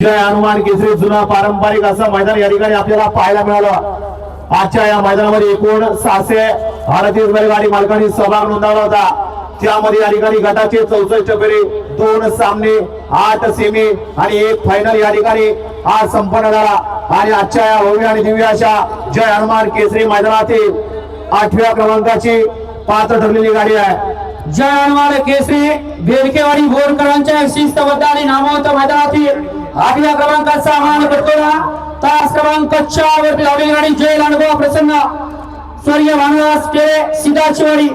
जय हनुमान केसरी जुना पारंपरिक असं मैदान या ठिकाणी आपल्याला पाहायला मिळालं. आजच्या या मैदानामध्ये एकूण सहाशे भारतीय बैलगाडी मालकांनी सहभाग नोंदवला होता. त्यामध्ये या ठिकाणी गटाचे चौसष्ट फेरी दोन सामने आठ सेमी आणि एक फायनल या ठिकाणी आज संपन्न झाला. आणि आजच्या या भव्य आणि दिव्य अशा जय हनुमान केसरी मैदानातील आठव्या क्रमांकाची पात्र ठरलेली गाडी आहे. जय हनुमान केसरी बेडकेवाडी बोरकरांच्या शिस्तबद्ध आणि नामवंत मैदानातील आठव्या क्रमांकाचा मान पटकवला तास क्रमांक चार वरती लावलेली गाडी जय लांडगोवा प्रसन्न। स्वर्गीय भानुदास केळे सिद्धाचवाडी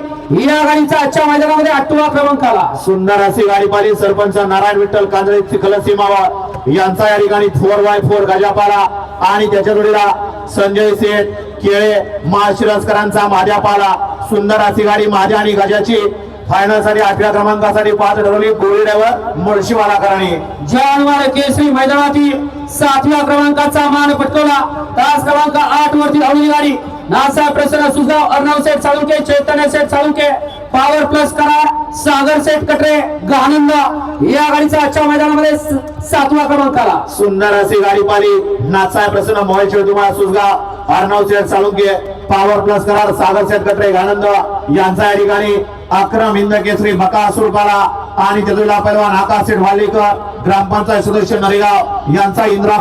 या गाडीचा आजच्या मैदानामध्ये आठवा क्रमांक आला. सुंदर अशी गाडी पाहिली सरपंच नारायण विठ्ठल कांदळे चिखलसी मावा यांचा या ठिकाणी फोर बाय फोर गजापाला आणि त्याच्या जोडीला संजय सेठ केळे महाशिरसकरांचा माझ्या पाला सुंदर अशी गाडी माझ्या आणि गजाची. फायनलसाठी आठव्या क्रमांकासाठी पाच ठरवली गोळीड्यावर मुळशीवाला करणे जय हनुमान केसरी मैदानातील सातव्या क्रमांकाचा मान पटकवला. तास क्रमांक आठ वरती धावलेली गाडी. नासा प्रसन्न सुजाव अर्णव सेठ साळुंके चैतन्य सेठ साळुंके पॉवर प्लस करार सागर सेठ कटरे गानंद या गाडीचा आजच्या मैदानामध्ये सातवा क्रमांक आला. सुंदर अशी गाडी पाहिली. नाचाय प्रसन्न मोबाईल तुम्हाला सुसगाव अर्णव सेठ साळुंके पॉवर प्लस करार सागर सेठ कटरे आनंद यांचा या ठिकाणी अक्रम हिंद केसरी बकासूर पाला आणि त्याला पैलवान आकाश वालेकर ग्रामपंचायत सदस्य नरेगाव यांचा इंद्रा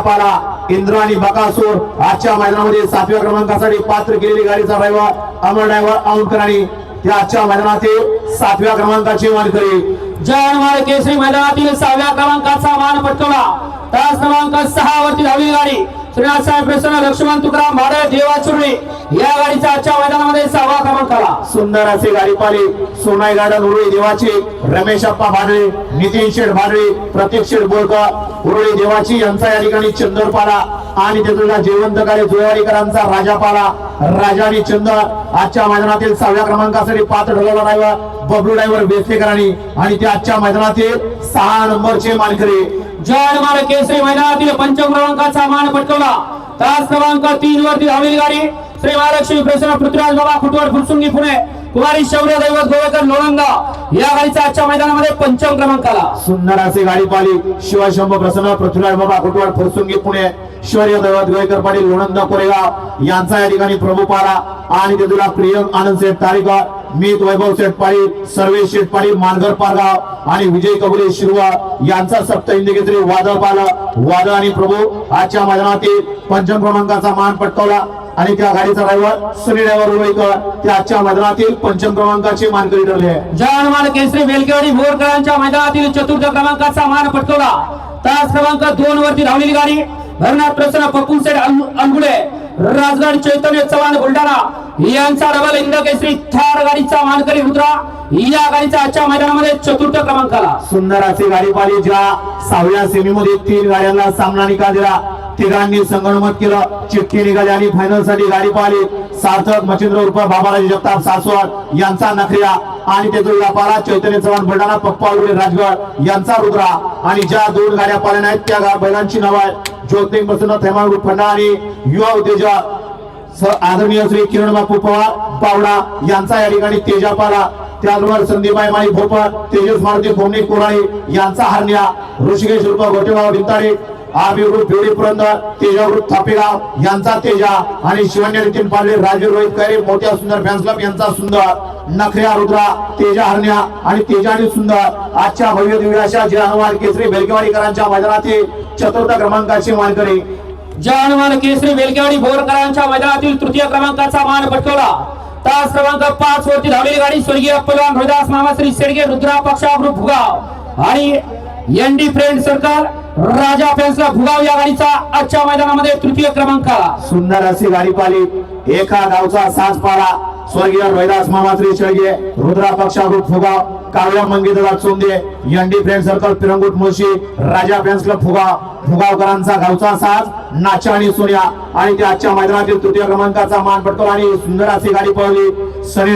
इंद्र आणि बकासूर आजच्या मैदानामध्ये सातव्या क्रमांकासाठी पात्र केलेली गाडीचा ड्रायव्हर अमर ड्रायव्हर औंधकर आणि आजच्या मैदानातील सातव्या क्रमांकाची मानकरी. जय हनुमान केसरी मैदानातील सहाव्या क्रमांकाचा मान पटकवला. तास क्रमांक सहा वरती धावलेली गाडी. श्रीनाथसाहेब प्रसन्न लक्ष्मण तुकाराम भारत देवा चुरणे या गाडीचा आजच्या मैदानामध्ये सहावा क्रमांक आला. सुंदर असे गाडी पाली सोनाई गार्डन उरुळी देवाची रमेश अप्पा भाडळे नितीन शेठ भाडळे प्रतीक शेठ बोरकर उरुळी देवाची यांचा या ठिकाणी चंदरपाला आणि त्यातून जयवंतकाळे जुळवाडीकरांचा राजापाला राजा आणि चंदर. आजच्या मैदानातील सहाव्या क्रमांकासाठी पात्र ठरवला राहिला बबलू ड्रायव्हर बेसलेकरांनी आणि ते आजच्या मैदानातील सहा नंबरचे मानकरी. जॉन मार केसरी मैदानातील पंचम क्रमांकाचा मान पटकवला. तास क्रमांक तीन वरती धावेल गाडी. श्री महालक्ष्मी प्रसन्न पृथ्वीराज बाबा खुटवड फुरसुंगी पुणे. कुमारी शौर्य दैवत गोवेकर लोणंदा. या गाडीचा आजच्या मैदानामध्ये पंचम क्रमांक आला सुंदर असे गाडी पाली शिवशंभ प्रसन्न पृथ्वीराज बाबा कुटवाड फुरसुंगी पुणे. शौर्य दैवत गोवेकर पाटील लोणंदा कोरेगाव. यांचा या ठिकाणी प्रभू पाला आणि ते तुला प्रियम आनंद सेठ तारीकर मीत वैभव शेठ पाटील सर्वेश शेठ पाटील मानगर पारगाव आणि विजय कबुले शिरवा यांचा सप्त हिंदी वादळ पाला वादळ आणि प्रभू आजच्या मैदानातील पंचम क्रमांकाचा मान पटकावला. आणि त्या गाडीचा ड्रायव्हर सुनील ड्रायव्हर रुळईकर ते आजच्या मैदानातील पंचम क्रमांकाचे मानकरी ठरले जय हनुमान केसरी बेलकेवाडी बोरकरांच्या मैदानातील चतुर्थ क्रमांकाचा मान पटकवला. तास क्रमांक दोन वरती धावलेली गाडी भरनाथ प्रसन्न पप्पू सेठ अं- अंगुडे राजगड चैतन्य चव्हाण बुलढाणा यांचा डबल इंद केसरी थार गाडीचा मानकरी रुद्रा या गाडीचा आजच्या मैदानामध्ये चतुर्थ क्रमांक आला सुंदर अशी गाडी पाहिली ज्या सहाव्या सेमीमध्ये तीन गाड्यांना सामना निकाल दिला. तिघांनी संगणमत केलं. चिठ्ठी निघाली आणि फायनलसाठी गाडी पाहिली. सार्थक मच्छिंद्र उर्फ बाबाराजी जगताप सासवड यांचा नखऱ्या. आणि तेथून व्यापारा चैतन्य चव्हाण बुलढाणा पप्पा उडे राजगड यांचा रुद्रा. आणि ज्या दोन गाड्या पाल्या आहेत त्या बैलांची नाव आहे ज्योतिंग प्रसन्न थैमान फंडा आणि युवा उद्योजक आदरणीय श्री किरण बापू पवार पावडा यांचा या ठिकाणी तेजापाला त्याचबरोबर संदीपाई माई भोपर तेजस मारुती भोमनी कोराळे यांचा हरण्या. ऋषिकेश उर्फ गोटेगाव भिंताडे आरबी ग्रुप तेजावृत पुरंदर थापेगाव यांचा तेजा आणि शिवन्य नितीन पाडले राजू रोहित कैरे मोठ्या सुंदर फॅन्स क्लब यांचा सुंदर नखऱ्या रुद्रा तेजा हरण्या आणि तेजा आणि सुंदर आजच्या भव्य दिव्याशा जय हनुमान केसरी बेलकेवाडीकरांच्या मैदानातील चतुर्थ क्रमांकाचे मानकरी. जय हनुमान केसरी बेलकेवाडी बोरकरांच्या मैदानातील तृतीय क्रमांकाचा मान पटकवला. तास क्रमांक पाच वरती धावलेली गाडी स्वर्गीय पलवान हरिदास मामाश्री शेडगे रुद्रा पक्षा ग्रुप भुगाव आणि एनडी फ्रेंड सर्कल राजा फॅन्सला भुगाव या गाडीचा आजच्या मैदानामध्ये तृतीय क्रमांक. आला सुंदर अशी गाडी पाली एका गावचा साज पाला स्वर्गीय रोहिदास मामात्री शेळगे रुद्रा पक्षा Phugaon Kavya मंगेदार Chonde ND friend circle Pirangut Mulshi Raja friends club Phugaon. फुगावकरांचा गावचा साज नाचा आणि सोन्या. आणि त्या आजच्या मैदानातील तृतीय क्रमांकाचा मान पडतो आणि सुंदर अशी गाडी पळवली सनी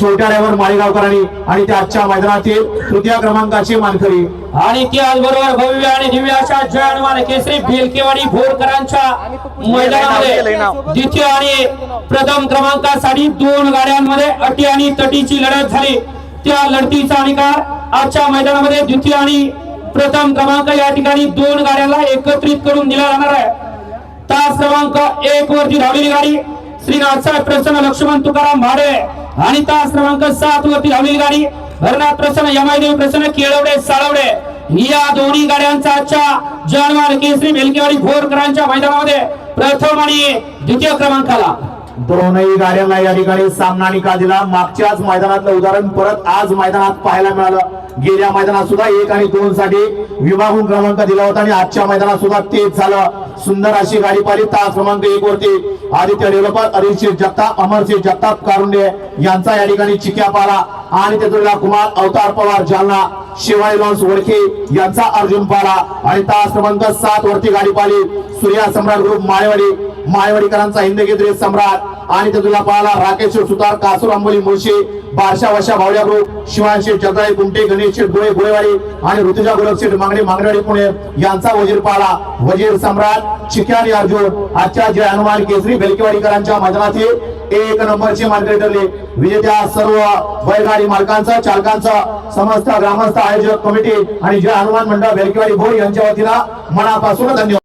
छोट्या ड्रायव्हर माळेगावकरांनी आणि त्या आजच्या मैदानातील तृतीय क्रमांकाची मानकरी. आणि त्याचबरोबर भव्य आणि दिव्य अशा जय हनुमान केसरी बेलकेवाडी भोरकरांच्या मैदानामध्ये द्वितीय आणि प्रथम क्रमांकासाठी दोन गाड्यांमध्ये अटी आणि तटीची लढत झाली. त्या लढतीचा निकाल आजच्या मैदानामध्ये द्वितीय आणि प्रथम क्रमांक या ठिकाणी दोन गाड्यांना एकत्रित करून दिला जाणार आहे. तास क्रमांक एक वरती धावलेली गाडी श्री नाथसाहेब प्रसन्न लक्ष्मण तुकाराम भाडे. आणि तास क्रमांक सात वरती हवी गाडी. भरनाथ प्रसन्न यमाईदेवी प्रसन्न केळवडे साळवडे. या दोन्ही गाड्यांचा आजच्या जनवार केसरी मेलकेवाडी घोरकरांच्या मैदानामध्ये प्रथम आणि द्वितीय क्रमांकाला. दोनही गाड्यांना या ठिकाणी सामना निकाल दिला. मागच्याच मैदानातलं उदाहरण परत आज मैदानात पाहायला मिळालं. गेल्या मैदानात सुद्धा एक आणि दोन साठी विभागून क्रमांक दिला होता आणि आजच्या मैदानात सुद्धा तेच झालं. सुंदर अशी गाडी पाहिली. तास क्रमांक एक वरती आदित्य डेव्हलपर अरिजित जगताप अमरसिंह जगताप कारुंडे यांचा या ठिकाणी चिक्या पाला. आणि त्यातला कुमार अवतार पवार जालना शिवाय लॉन्स वडके यांचा अर्जुन पाला. आणि तास क्रमांक सात वरती गाडी पाहिली. सूर्या सम्राट ग्रुप माळेवाडी माळेवाडीकरांचा हिंदकेसरी सम्राट आणि त्यातला पाला राकेश सुतार कासूर अंबोली मुळशी बारशा वर्षा भावड्या ग्रुप शिवांशी जगदाई कुमटे गणेश शेठ गोळे गोळेवाडी आणि ऋतुजा गुलाबशेठ मांगडे मागणेवाडी पुणे यांचा वजीर पाला वजीर सम्राट चिक्यानी अर्जुन आजच्या जय हनुमान केसरी बेलकेवाडीकरांच्या मैदानातील एक नंबरची मानकरी ठरले. विजेत्या सर्व बैलगाडी मालकांचं चालकांचं समस्त ग्रामस्थ आयोजक कमिटी आणि जय हनुमान मंडळ बेलकेवाडी भोर यांच्या वतीला मनापासून धन्यवाद.